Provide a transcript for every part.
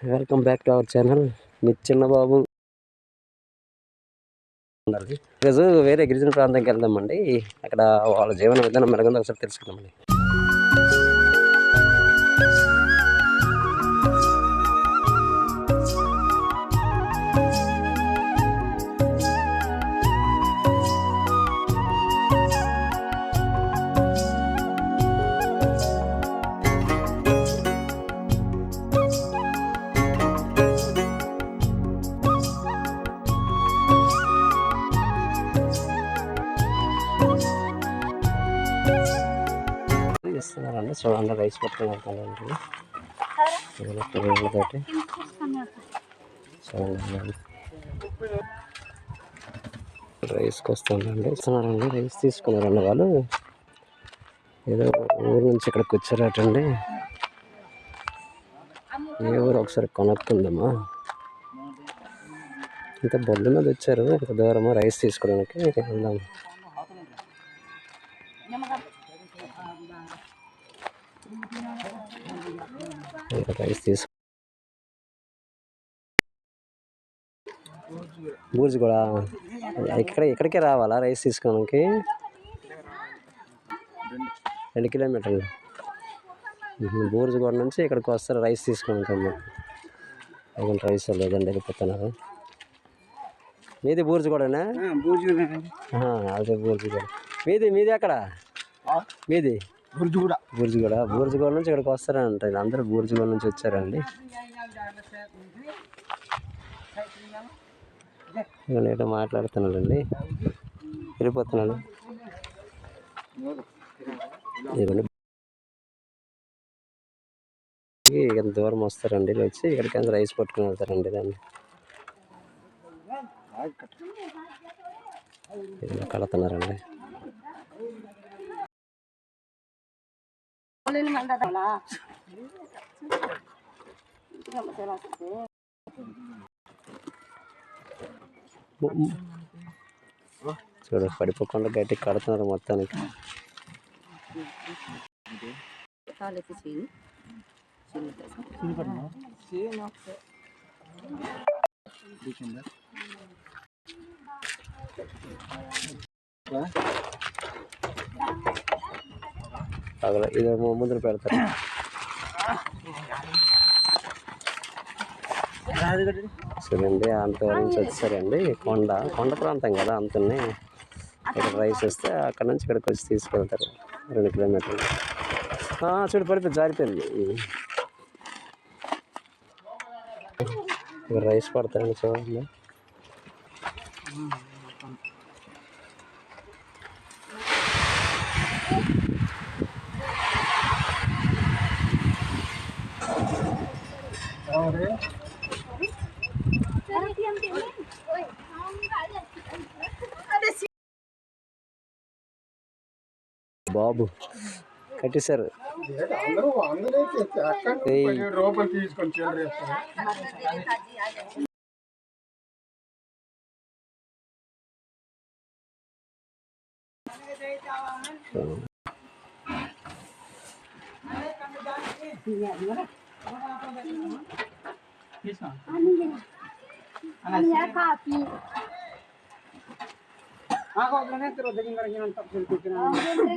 Welcome back to our channel మీ చిన్నబాబు ఈరోజు వేరే గిరిజన ప్రాంతంకి వెళ్దామండి. అక్కడ వాళ్ళ జీవన విధానం మెరుగుందో ఒకసారి తెలుసుకుందామండి. చూడండి రైస్ పట్టుకుని వెళ్తానండి పిల్లలతోటి చూడండి. రైస్కి వస్తుందండి. ఇస్తున్నారండి రైస్ తీసుకున్నారండి వాళ్ళు. ఏదో ఊరు నుంచి ఇక్కడికి వచ్చారటండి. ఏ ఊరు ఒకసారి కొనుక్కుందామా? ఇంత బొడ్డు మీద వచ్చారు. ఇంత దూరమా రైస్ తీసుకోవడానికి? వెళ్దాం. రైస్ తీసు బూర్జు కూడా ఇక్కడ ఇక్కడికే రావాలా రైస్ తీసుకోవడానికి? రెండు కిలోమీటర్లు. బూర్జుగూడ నుంచి ఇక్కడికి వస్తారు రైస్ తీసుకోవడానికి అమ్మ. రైస్ లేదండి వెళ్ళిపోతున్నారు. మీది బూర్జుగూడనా అదే బూర్జుగూడ మీది మీది ఎక్కడ? మీది? గుర్జుగూడ బూర్జుగూడ. బూర్జుగూడ నుంచి ఇక్కడికి వస్తారంట. అందరూ బూర్జుగూడ నుంచి వచ్చారండి. ఏదో మాట్లాడుతున్నాడండి. వెళ్ళిపోతున్నాడు. ఇక్కడ దూరం వస్తారండి. వచ్చి ఇక్కడికి రైస్ పట్టుకుని వెళ్తారండి దాన్ని. కడుతున్నారండి. ఇలా 만나다라. చూడు పడిపోకుండా గట్టికి కడుతున్నారు మొత్తానికి అక్కడ ఇది ముందు పెడతారు చూడండి అంత నుంచి వచ్చేసారండి. కొండ కొండ ప్రాంతం కదా అంతనే. ఇక్కడ రైస్ వస్తే అక్కడ నుంచి ఇక్కడికి వచ్చి తీసుకెళ్తారు. రెండు కిలోమీటర్లు. చూడు పడిపోయి జారిపోయింది. రైస్ పడతారండి చూడండి. బాబు కట్టేశారు అందరూ అందరూ అక్కడ ఏయ్. పదిహేడు రూపాయలు తీసుకొని చిల్లర వేస్తారు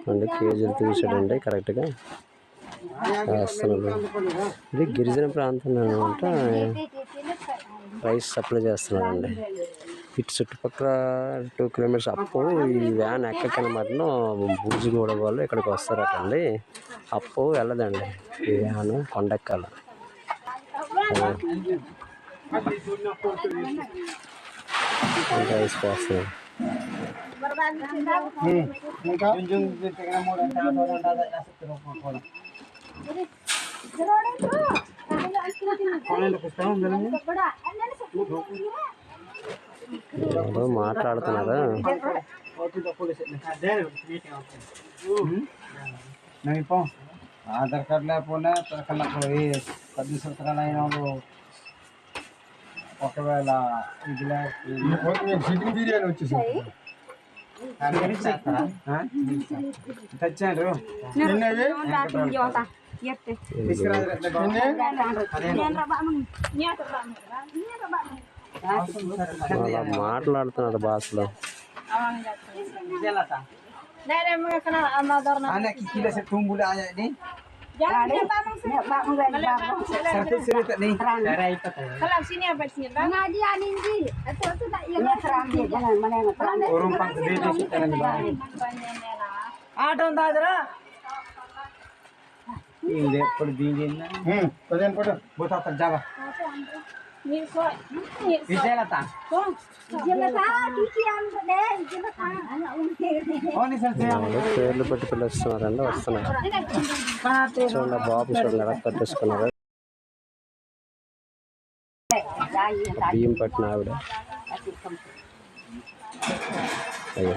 రెండు కేజీలు తీసాడండి కరెక్ట్గా? వేస్తున్నాడు ఇది గిరిజన ప్రాంతం అనమాట రైస్ సప్లై చేస్తున్నారండి ఇటు చుట్టుపక్కల టూ కిలోమీటర్స్ అప్పు ఈ వ్యాన్ ఎక్కకనమాట బూజుగూడ వాళ్ళు ఇక్కడికి వస్తారటండి. అప్పు వెళ్ళదండి. ఈ వ్యాన్ కొండెక్కాల. రైస్ పోస్తున్నారు ఎవరో మాట్లాడుతున్నారా ఆధార్ కార్డు లేకపోయినా అక్కడ పోయి పది సంవత్సరాలు అయిన వాళ్ళు ఒకవేళ ఇది చికెన్ బిర్యానీ వచ్చేసి తెచ్చారు. మాట్లాడుతున్నాడు భాషలో Jangan Satu Kalau sini apa sih? itu tak mana hmm, buat apa? Jangan tak kiki am deh. Jangan tak anak umur. ఓని సార్ వాళ్ళు పేర్లు పెట్టి పిలుస్తున్నారండి వస్తున్నారు చూడండి ఆ బాబు చూడండి ఎలా కట్టేసుకున్నారు బియ్యం పట్టిన ఆవిడ అయ్యో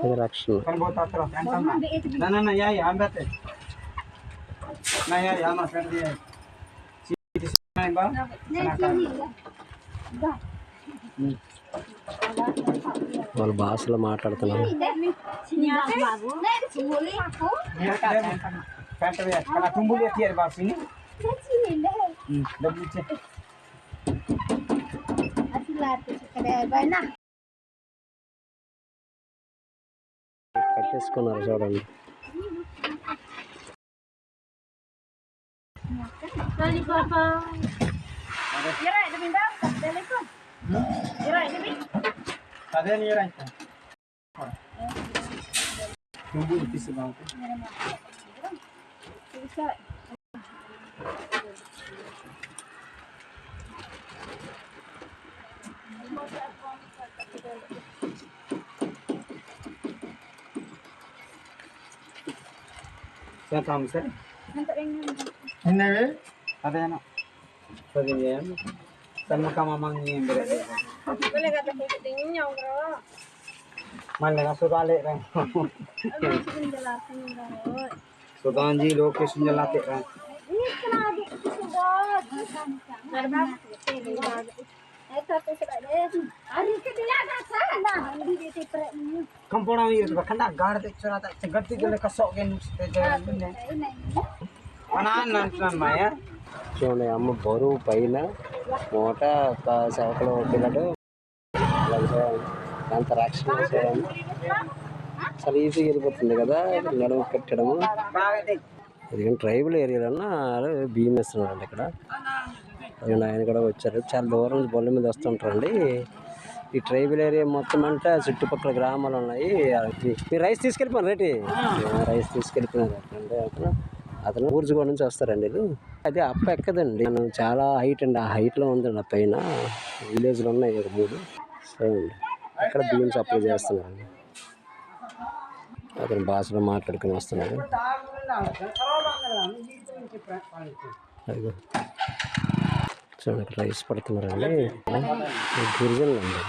ఇది రక్షణ kan bota terus kan sama di sini ba వాళ్ళ భాషలో మాట్లాడుతున్నారు babu. Nih Dali demi dali demi. Ada ni irai. Tunggu di sini. Saya tahu saya. Hendak ingin. Hendak. ಅದೇನು ಸರಿ ಸಣ್ಣ mamang yang berada Boleh kata kucingnya bro. Mana nggak suruh kan? Sudah anji location jalan kan? Ini kenal adik itu sudah. Berapa? Compound में ये खंडा गाड़ दे चोरा ता చూడండి అమ్మ బరువు పైన మూట ఒక సవకలు పిల్లడు అంత రక్షణ చూడండి చాలా ఈజీగా వెళ్ళిపోతుంది కదా నడుము కట్టడము. ఎందుకంటే ఇది ట్రైబల్ ఏరియాలో బియ్యం వేస్తున్నారండి ఇక్కడ. ఆయన కూడా వచ్చారు. చాలా దూరం నుంచి బొల్ల మీద వస్తుంటారండి. ఈ ట్రైబల్ ఏరియా మొత్తం అంటే చుట్టుపక్కల గ్రామాలు ఉన్నాయి. మీరు రైస్ తీసుకెళ్ళిపోయారు రేటి. రైస్ తీసుకెళ్ళిపోయినారు. అంటే అక్కడ అతను ఊర్జుగూడ నుంచి వస్తారండి వీళ్ళు. అది అప్ప ఎక్కదండి. మనం చాలా హైట్ అండి. ఆ హైట్లో ఉందండి ఆ పైన. విలేజ్లో ఉన్నాయి ఒక మూడు. చూడండి అక్కడ బియ్యం సప్లై చేస్తున్నారండి. అతను భాషలో మాట్లాడుకుని వస్తున్నాడు. అదిగో చూడండి రైస్ పడుతున్నారండి. గిరిజనులు అండి.